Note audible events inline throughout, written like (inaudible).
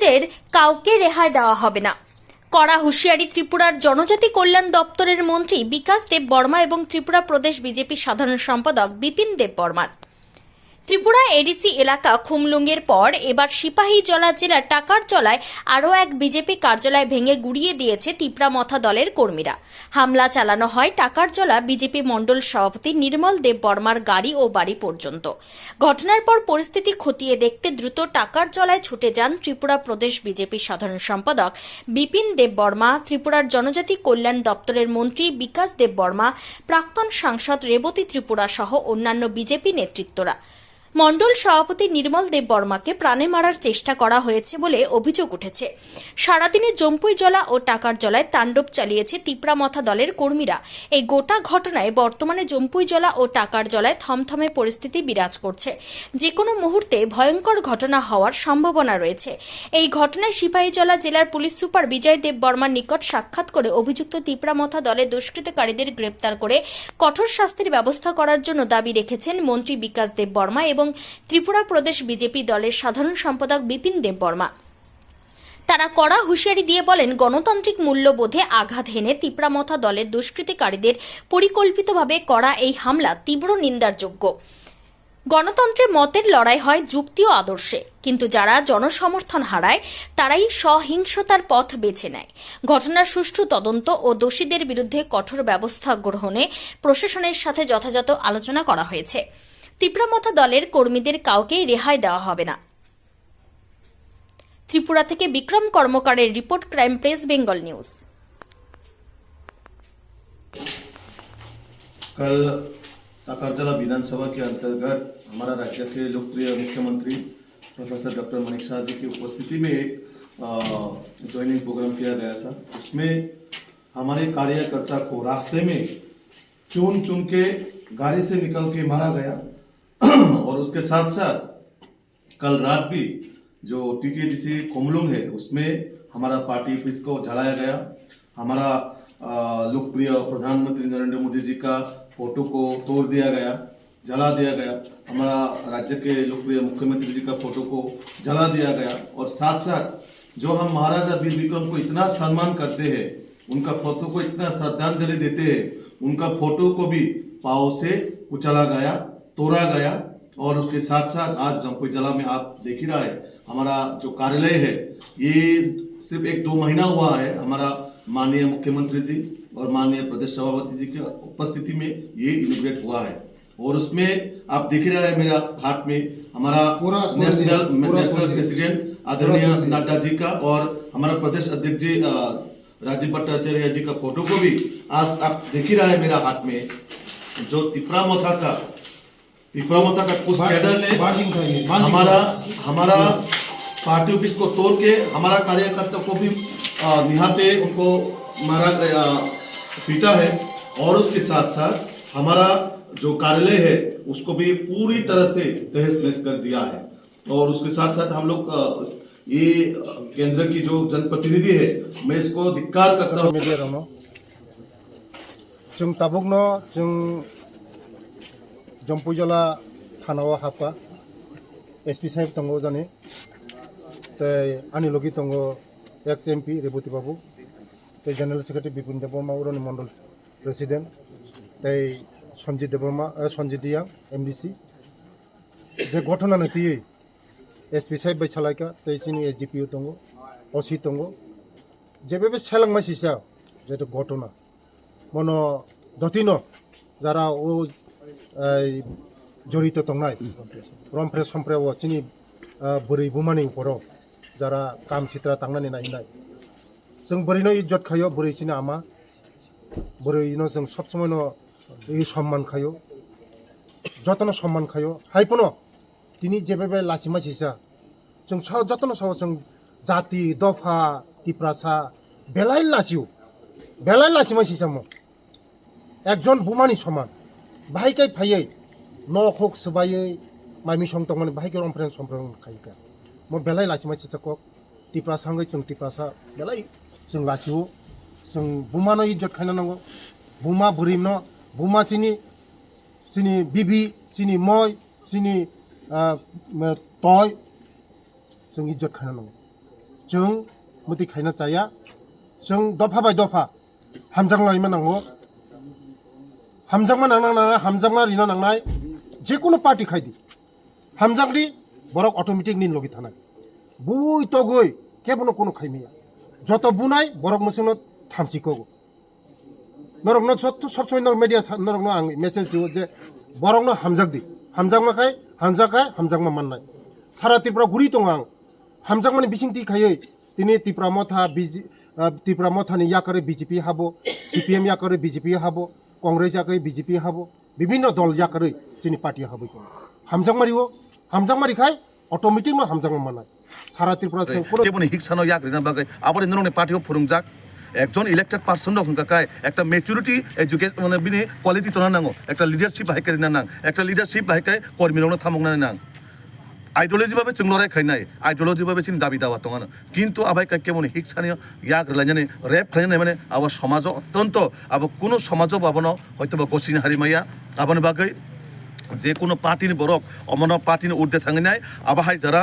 দুষ্কৃতীদের কাউকে রেহাই দেওয়া হবে না। কড়া হুঁশিয়ারি ত্রিপুরার জনজাতি কল্যাণ দপ্তরের মন্ত্রী বিকাশ দেব বর্মা এবং ত্রিপুরা প্রদেশ বিজেপি সাধারণ সম্পাদক বিপিন দেব বর্মার ত্রিপুরা এডিসি এলাকা খুমলুঙ্গের পর এবার সিপাহী জলা জেলার টাকার জলায় আরও এক বিজেপি কার্যালয় ভেঙে গুড়িয়ে দিয়েছে তিপ্রামথা দলের কর্মীরা। হামলা চালানো হয় টাকার জলা বিজেপি মণ্ডল সভাপতি নির্মল দেব বর্মার গাড়ি ও বাড়ি পর্যন্ত। ঘটনার পর পরিস্থিতি খতিয়ে দেখতে দ্রুত টাকার জলায় ছুটে যান ত্রিপুরা প্রদেশ বিজেপি সাধারণ সম্পাদক বিপিন দেব বর্মা, ত্রিপুরার জনজাতি কল্যাণ দপ্তরের মন্ত্রী বিকাশ দেব বর্মা, প্রাক্তন সাংসদ রেবতী ত্রিপুরা সহ অন্যান্য বিজেপি নেতৃত্বরা। মণ্ডল সভাপতি নির্মল দেব বর্মাকে প্রাণে মারার চেষ্টা করা হয়েছে বলে অভিযোগ উঠেছে। সারাদিনে জম্পুই জলা ও টাকার জলায় তাণ্ডব চালিয়েছে তিপ্রামথা দলের কর্মীরা। এই গোটা ঘটনায় বর্তমানে জম্পুই জলা ও টাকার জলায় থমথমে পরিস্থিতি বিরাজ করছে। যে কোনো মুহূর্তে ভয়ঙ্কর ঘটনা হওয়ার সম্ভাবনা রয়েছে। এই ঘটনায় সিপাহীজলা জেলার পুলিশ সুপার বিজয় দেব বর্মার নিকট সাক্ষাৎ করে অভিযুক্ত তিপ্রামথা দলের দুষ্কৃতকারীদের গ্রেপ্তার করে কঠোর শাস্তির ব্যবস্থা করার জন্য দাবি রেখেছেন মন্ত্রী বিকাশ দেব বর্মা এবং ত্রিপুরা প্রদেশ বিজেপি দলের সাধারণ সম্পাদক বিপিন দেব বর্মা। তারা কড়া হুঁশিয়ারি দিয়ে বলেন, গণতান্ত্রিক মূল্যবোধে আঘাত হেনে তিপ্রামথা দলের দুষ্কৃতিকারীদের পরিকল্পিতভাবে করা এই হামলা তীব্র নিন্দার যোগ্য গণতন্ত্রে মতের লড়াই হয় যুক্তি ও আদর্শে, কিন্তু যারা জনসমর্থন হারায়, তারাই সহিংসতার পথ বেছে নেয়। ঘটনার সুষ্ঠু তদন্ত ও দোষীদের বিরুদ্ধে কঠোর ব্যবস্থা গ্রহণে প্রশাসনের সাথে যথাযথ আলোচনা করা হয়েছে। তিপ্রামথা দলের কর্মীদের কাউকেই রেহাই দেওয়া হবে না ত্রিপুরা থেকে Bikram কর্মকারের report crime press Bengal news कल ताकारजला विधानसभा के अंतर्गत हमारा राज्य के लोकप्रिय मुख्यमंत्री प्रोफेसर डॉक्टर मनीष शाह जी की उपस्थिति में एक ज्वाइनिंग प्रोग्राम किया गया था उसमें हमारे कार्यकर्ता को रास्ते में चुन चुन के गाड़ी से निकल के मारा गया (clears throat) और उसके साथ साथ कल रात भी जो टीटीडीसी कोमलुंग है, उसमें हमारा पार्टी ऑफ़िस को जलाया गया। हमारा लोकप्रिय प्रधानमंत्री नरेंद्र मोदी जी का फ़ोटो को तोड़ दिया गया, जला दिया गया। हमारा राज्य के लोकप्रिय मुख्यमंत्री जी का फ़ोटो को जला दिया गया। और साथ साथ जो हम महाराजा वीर विक्रम को इतना सम्मान करते हैं, उनका फ़ोटो को इतना श्रद्धांजलि देते हैं, उनका फ़ोटो को भी पाव से कुचला गया। तोड़ा गया और उसके साथ साथ आज जमपुई जिला में आप देख ही रहा है हमारा जो कार्यालय है ये सिर्फ़ एक दो महीना हुआ है हमारा माननीय मुख्यमंत्री जी और माननीय प्रदेश सभापति जी की उपस्थिति में ये इनोग्रेट हुआ है। और उसमें आप देख ही रहे हैं मेरा हाथ में हमारा पूरा- पूरा नेशनल नेशनल प्रेसिडेंट आदरणीय नड्डा जी का और हमारा प्रदेश अध्यक्ष जी राजीव भट्टाचार्य जी का फ़ोटो को भी आज आप देख ही रहे हैं मेरा हाथ में। जो तिपरा मथा का मोथा का उस कैडर ने हमारा हमारा पार्टी ऑफ़िस को तोड़ के हमारा कार्यकर्ता को भी अ, निहाते उनको मारा गया पीटा है। और उसके साथ साथ हमारा जो कार्यालय है उसको भी पूरी तरह से तहस नहस कर दिया है। और उसके साथ साथ हम लोग ये केंद्र की जो जनप्रतिनिधि है मैं इसको धिक्कार करता हूँ। जों ताबुकनो जों জম্পুজলা থানাও হাপা এসপি সাহেব তঙ্গ জানে, তাই আনি লগি তঙ্গ এক্স এমপি রেবতী বাবু, তাই জেনারেল সেক্রেটারি বিপিন দেববর্মা উরণী মন্ডল প্রেসিডেন্ট তাই সঞ্জিত দেববর্মা সঞ্জিত দিয়া এমডিসি যে ঘটনা নীতি এসপি সাহেব বাই সালাইকা তাই চিনি এসডিপিও দঙ্গ অসি দঙ্গ যেভাবে সেলাংমাইসিসা যেটা ঘটনা। মনো দতিন যারা ও जरित दंनाय रमफ्रे समफ्रेव जोंनि बोरै बुमानि बर' जारा काम सित्रा थांनानै नायनाय जों बोरैनो इज्जत खायो बोरैसिनो आमा बोरैनो जों सब समयनो এই সম্মান খায়ো যত্ন সম্মান খায়ো হাইপন তিনি যেভাবে লাচিমা সিসা जों स जतन सब जों जाति दफा तिप्रासा बेलाय लासियो बेलाय लासिमा सिसामो একজন বোমানি সমান बाहायकै फायै न' खक सोबायै माइमि संतंमोन बाहायकै अम्फ्रेन सम्फ्रेन खायगा म बेलाय लासिमा सेसाखक टिप्रासाङै जों टिप्रासा बेलाय जों लासिबो जों बुमानो इज्जत खायनांगौ बुमा बुरिमनो बुमा सिनि सिनि बिबि सिनि मय सिनि तय जों इज्जत खायनांगौ जों मति खायना जाया जों दफा बाय दफा हामजां लायोमोन नांगौ হামজাংমা নাংনা নাঙা হামজাংমা রিনা নাংনাই, যেকোনো পার্টি খাই দি। হামজাংরি বরক অটোমেটিক নিন লগি থানায়। বুই তগৈ কেবনো কোনো খাইমিয়া যত বুনাই বরক মেশিনত থামসিকগো নরক ন সব সবসময় নরক মিডিয়া নরক আং মেসেজ দিব যে বরক ন হামজাক দি। হামজাকমাখাই হামজাকাই হামজাকমা মাননাই সারা ত্রিপুরা ঘুরি দङ আং। হামজাক মানে বিসিংতি খাইয়ে তিনি ত্রিপুরা মথা, বিজি ত্রিপুরা মথানি ইয়া করে বিজেপি হাবো, সিপিএম ইয়া বিজেপি হাবো। কংগ্রেস যাকৈ বিজেপি হাব বিভিন্ন দল যাকৈ চিনি পাৰ্টি হাব। হামজাং মাৰিব হামজাং মাৰি খাই অট'মেটিক মই হামজাং মানাই সারা ত্রিপুরা হিকসানো ইয়াক রিনা বাগে পার্টি ইন্দ্রনে পার্টিও একজন ইলেক্টেড পার্সন হংকাকায় একটা মেচুরিটি এডুকেশন মানে বিনি কোয়ালিটি টনা নাঙ্গো। একটা লিডারশিপ বাহিকারি না নাং একটা লিডারশিপ বাহিকায় কর্মী থামুক না নাং আইডিওলজি ভাবে चिंग लड़ाई खाई नाई आइडियोलॉजी भाव चिंग दाबी दावा तंगा किंतु अब क्या मन हिक्सा ইয়াক या রেপ रेप खाई नहीं मैंने अब समाज अत्यंत अब कोनो समाज बाबन हयतोबा गसिन हारि माया आबान बागै যে কোনো পার্টির বরক, অমন পার্টির উর্ধে থাকে নাই। আবাহাই যারা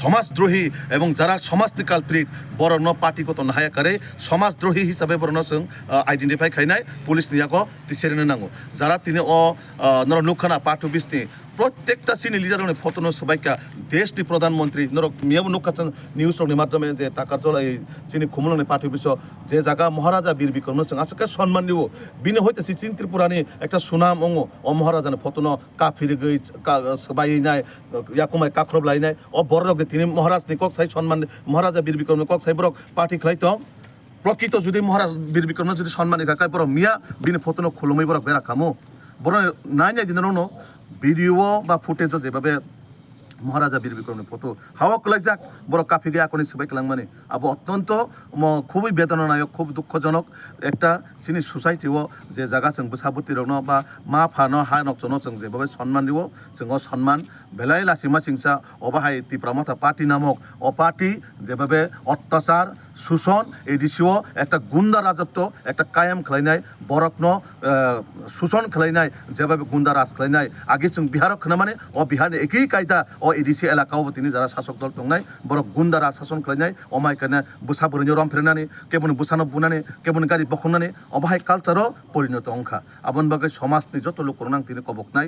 সমাজদ্রোহী এবং যারা সমাজটি কাল্পিত বরণ নাহায় কারে, সমাজদ্রোহী হিসাবে বরণ সঙ্গ আইডেন্টিফাই খাই নাই। পুলিশ নিয়ে তিসেরে নাঙ্গো যারা তিনি অ নর নুখানা পাঠু বিষ্ণি প্রত্যেকটা সিনি লিডার ফটোনো সবাইকা দেশনি প্রধানমন্ত্রী নরক মিয়াবো নুকাচান নিউজ রকনি মাধ্যমে যে টাকার চল এই চিনি খুমলনি পার্টি বিশ যে জায়গা মহারাজা বীর বিক্রম সিং। আজকে সম্মান নিব বিনে হইতেছি চিন ত্রিপুরানি একটা সুনাম অঙ্গ। ও মহারাজানে ফটোনো কাফির গই সবাই নাই ইয়াকুমাই কাখরব লাইনাই ও বড় তিনি মহারাজ নি কক সাই সম্মান মহারাজা বীর বিক্রম কক সাই বরক পার্টি খাইতো। প্রকৃত যদি মহারাজ বীর বিক্রম যদি সম্মান রাখায় বড় মিয়া, বিনে ফটোনো খুলুমাই বরক বেড়া খামো। বড় নাই নাই দিন ভিডিও বা ফুটেজও যেভাবে মহারাজা বীর বিক্রমের ফটো হাওয়া কলাই যাক বড় কাফি গিয়ে আকনি সবাই কেলাং মানে আবো অত্যন্ত ম- খুবই বেদনানায়ক খুব দুঃখজনক একটা চিনি সোসাইটিও যে জায়গা जों বসাবতি রন বা মা ফানো হা নকচন जों যেভাবে সম্মান দিব जों সম্মান বেলাই লাসিমা সিংসা অবাহাই তীব্রামতা পার্টি নামক অ পার্টি যেভাবে অত্যাচার শোষণ এই ঋষিও একটা গুন্দা রাজত্ব, একটা কায়াম খেলাই নাই, বরকন শোষণ খেলাই নাই, যেভাবে গুন্দা রাজ খেলাই নাই। আগে চিং বিহারক খেলা মানে ও বিহারনি একই কায়দা। ও এই ঋষি এলাকাও তিনি যারা শাসক দল দংনাই বরক গুন্দা রাজ শাসন খেলাই নাই অমাইখানে বুসা বরঞ্জ রম ফেরানি কেমন বুসানো বুনানি কেমন গাড়ি বখনানি অবাহাই কালচারও পরিণত অংখা আবন বাগে সমাজ যত লোক তিনি কবক নাই।